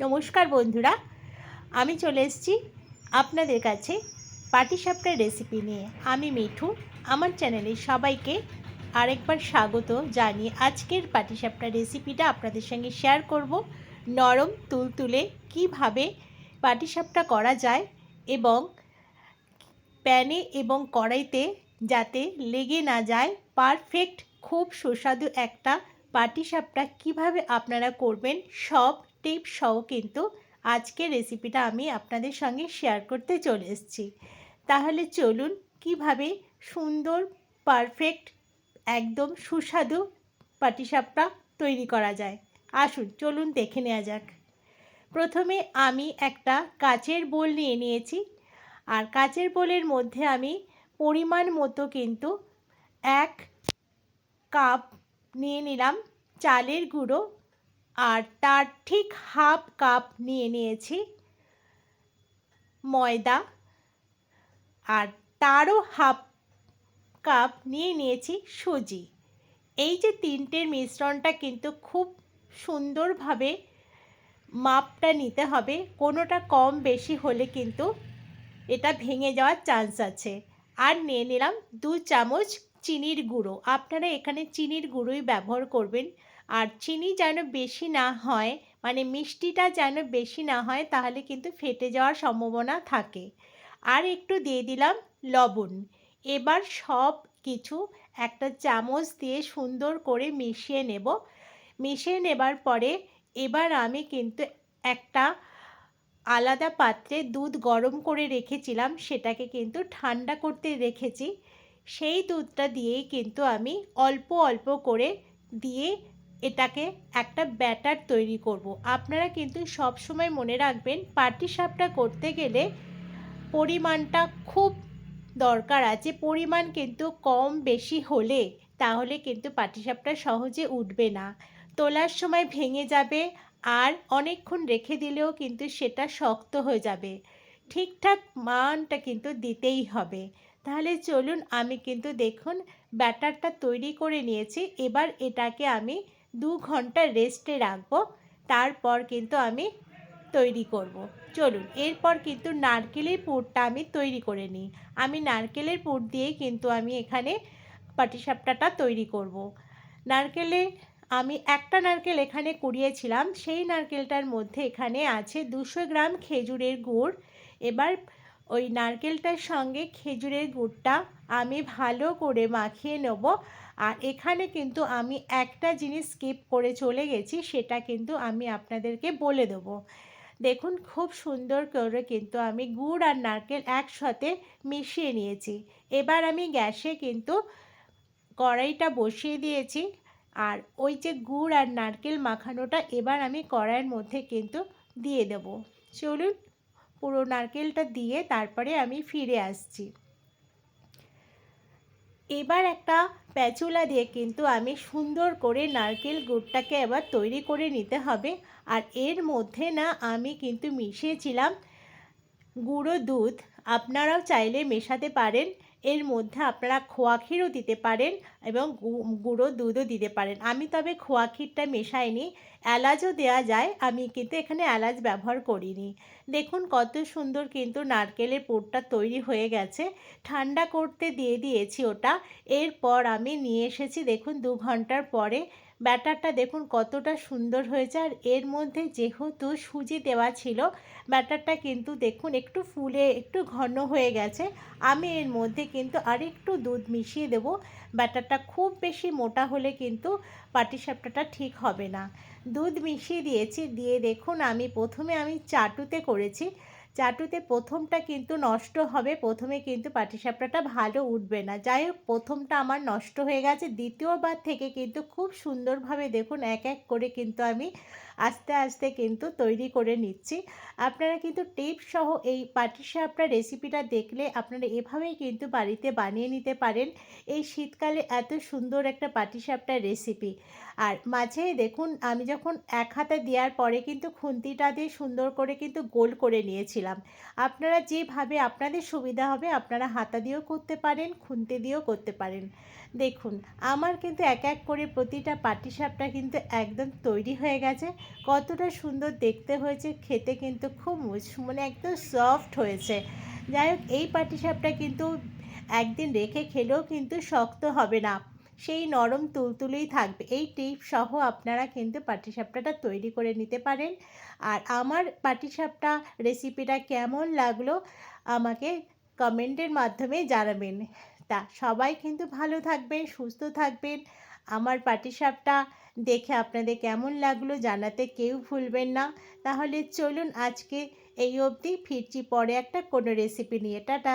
নমস্কার বন্ধুরা, আমি চলে এসেছি আপনাদের কাছে পাটিসাপটার রেসিপি নিয়ে। আমি মিঠু, আমার চ্যানেলে সবাইকে আরেকবার স্বাগত জানিয়ে আজকের পাটিসাপটার রেসিপিটা আপনাদের সঙ্গে শেয়ার করব। নরম তুলতুলে কীভাবে পাটিসাপটা করা যায় এবং প্যানে এবং কড়াইতে যাতে লেগে না যায়। পারফেক্ট খুব সুস্বাদু একটা পাটিসাপটা কীভাবে আপনারা করবেন সব টিপস সহ কিন্তু আজকের রেসিপিটা আমি আপনাদের সঙ্গে শেয়ার করতে চলে এসেছি। তাহলে চলুন কীভাবে সুন্দর পারফেক্ট একদম সুস্বাদু পাটিসাপটা তৈরি করা যায়। আসুন, চলুন দেখে নেওয়া যাক। প্রথমে আমি একটা কাচের বোল নিয়ে নিয়েছি। আর কাচের বোলের মধ্যে আমি পরিমাণ মতো কিন্তু এক কাপ নিয়ে নিলাম চালের গুঁড়ো আর তার ঠিক হাফ কাপ নিয়ে নিয়েছি ময়দা। আর তারও হাফ কাপ নিয়ে নিয়েছি সুজি। এই যে তিনটের মিশ্রণটা কিন্তু খুব সুন্দরভাবে মাপটা নিতে হবে। কোনোটা কম বেশি হলে কিন্তু এটা ভেঙে যাওয়ার চান্স আছে। আর নিয়ে নিলাম দু চামচ চিনির গুঁড়ো। আপনারা এখানে চিনির গুঁড়োই ব্যবহার করবেন। আর চিনি যেন বেশি না হয় মানে মিষ্টিটা যেন বেশি না হয়, তাহলে কিন্তু ফেটে যাওয়ার সম্ভাবনা থাকে। আর একটু দিয়ে দিলাম লবণ। এবার সব কিছু একটা চামচ দিয়ে সুন্দর করে মিশিয়ে নেব। মিশিয়ে নেবার পরে এবার আমি কিন্তু একটা আলাদা পাত্রে দুধ গরম করে রেখেছিলাম, সেটাকে কিন্তু ঠান্ডা করতে রেখেছি। সেই দুধটা দিয়েই কিন্তু আমি অল্প অল্প করে দিয়ে এটাকে একটা ব্যাটার তৈরি করব। আপনারা কিন্তু সব সময় মনে রাখবেন পাটিসাপটা করতে গেলে পরিমাণটা খুব দরকার আছে। পরিমাণ কিন্তু কম বেশি হলে তাহলে কিন্তু পাটিসাপটা সহজে উঠবে না। তোলার সময় ভেঙে যাবে আর অনেকক্ষণ রেখে দিলেও কিন্তু সেটা শক্ত হয়ে যাবে। ঠিকঠাক মানটা কিন্তু দিতেই হবে। তাহলে চলুন, আমি কিন্তু দেখুন ব্যাটারটা তৈরি করে নিয়েছি। এবার এটাকে আমি দু ঘণ্টা রেস্টে রাখব, তারপর কিন্তু আমি তৈরি করব। চলুন, এরপর কিন্তু নারকেলের পুরটা আমি তৈরি করে নিই আমি নারকেলের পুর দিয়ে কিন্তু আমি এখানে পাটিসাপটাটা তৈরি করব। নারকেলে, আমি একটা নারকেল এখানে কুড়িয়েছিলাম, সেই নারকেলটার মধ্যে এখানে আছে দুশো গ্রাম খেজুরের গুড়, এবার ওই নারকেলটার সঙ্গে খেজুরের গুড়টা আমি ভালো করে মাখিয়ে নেব। আর এখানে কিন্তু আমি একটা জিনিস স্কিপ করে চলে গেছি, সেটা কিন্তু আমি আপনাদেরকে বলে দেবো। দেখুন, খুব সুন্দর করে কিন্তু আমি গুড় আর নারকেল একসাথে মিশিয়ে নিয়েছি। এবার আমি গ্যাসে কিন্তু কড়াইটা বসিয়ে দিয়েছি। আর ওই যে গুড় আর নারকেল মাখানোটা এবার আমি কড়াইয়ের মধ্যে কিন্তু দিয়ে দেব। চলুন পুরো নারকেলটা দিয়ে তারপরে আমি ফিরে আসছি। এবার একটা প্যাচুলা দিয়ে কিন্তু আমি সুন্দর করে নারকেল গুড়টাকে এবার তৈরি করে নিতে হবে। আর এর মধ্যে না আমি কিন্তু মিশিয়েছিলাম গুঁড়ো দুধ। আপনারাও চাইলে মেশাতে পারেন। এর মধ্যে আপনারা খোয়া ক্ষীরও দিতে পারেন এবং গুঁড়ো দুধও দিতে পারেন। আমি তবে খোয়া ক্ষীরটা মেশাইনি, এলাচও দেওয়া যায়, আমি কিন্তু এখানে এলাচ ব্যবহার করিনি। দেখুন কত সুন্দর কিন্তু নারকেলের পুরটা তৈরি হয়ে গেছে। ঠান্ডা করতে দিয়ে দিয়েছি ওটা। এরপর আমি নিয়ে এসেছি দেখুন দু ঘণ্টার পরে ব্যাটারটা দেখুন কতটা সুন্দর হয়েছে আর এর মধ্যে যেহেতু সুজি দেওয়া ছিল, ব্যাটারটা কিন্তু দেখুন একটু ফুলে, একটু ঘন হয়ে গেছে। আমি এর মধ্যে কিন্তু আরেকটু দুধ মিশিয়ে দেব। ব্যাটারটা খুব বেশি মোটা হলে কিন্তু পাটিসাপটাটা ঠিক হবে না। দুধ মিশিয়ে দিয়েছি, দিয়ে দেখুন আমি প্রথমে আমি চাটুতে করেছি। চাটুতে প্রথমটা কিন্তু নষ্ট হবে, প্রথমে কিন্তু পাটিসাপটাটা ভালো উঠবে না। যাই হোক, প্রথমটা আমার নষ্ট হয়ে গেছে, দ্বিতীয়বার থেকে কিন্তু খুব সুন্দরভাবে দেখুন এক এক করে কিন্তু আমি আস্তে আস্তে কিন্তু তৈরি করে নিচ্ছি। আপনারা কিন্তু টিপ সহ এই পাটিসাপটা রেসিপিটা দেখলে আপনারা এভাবেই কিন্তু বাড়িতে বানিয়ে নিতে পারেন। এই শীতকালে এত সুন্দর একটা পাটিসাপটা রেসিপি। আর মাঝে দেখুন, আমি যখন এক হাতে দেওয়ার পরে কিন্তু খুন্তিটা দিয়ে সুন্দর করে কিন্তু গোল করে নিয়েছিলাম। আপনারা যেভাবে আপনাদের সুবিধা হবে, আপনারা হাতা দিয়েও করতে পারেন, খুন্তি দিয়েও করতে পারেন। দেখুন, আমার কিন্তু এক এক করে প্রতিটা পাটিসাপটা কিন্তু একদম তৈরি হয়ে গেছে। কতটা সুন্দর দেখতে হয়েছে, খেতে কিন্তু খুব মানে একদম সফট হয়েছে। যাই হোক, এই পাটিসাপটা কিন্তু একদিন রেখে খেলেও কিন্তু শক্ত হবে না। সেই নরম তুলতুলেই থাকবে। এই টিপ সহ আপনারা কিন্তু পাটিসাপটাটা তৈরি করে নিতে পারেন। আর আমার পাটিসাপটা রেসিপিটা কেমন লাগল আমাকে কমেন্টের মাধ্যমে জানাবেন। তা সবাই কিন্তু ভালো থাকবেন, সুস্থ থাকবেন। আমার পাটিসাপটা দেখে আপনাদের কেমন লাগল জানাতে কেউ ভুলবেন না। তাহলে চলুন আজকে এই অবধি, ফিরছি পরে একটা কোনো রেসিপি নিয়ে। টাটা!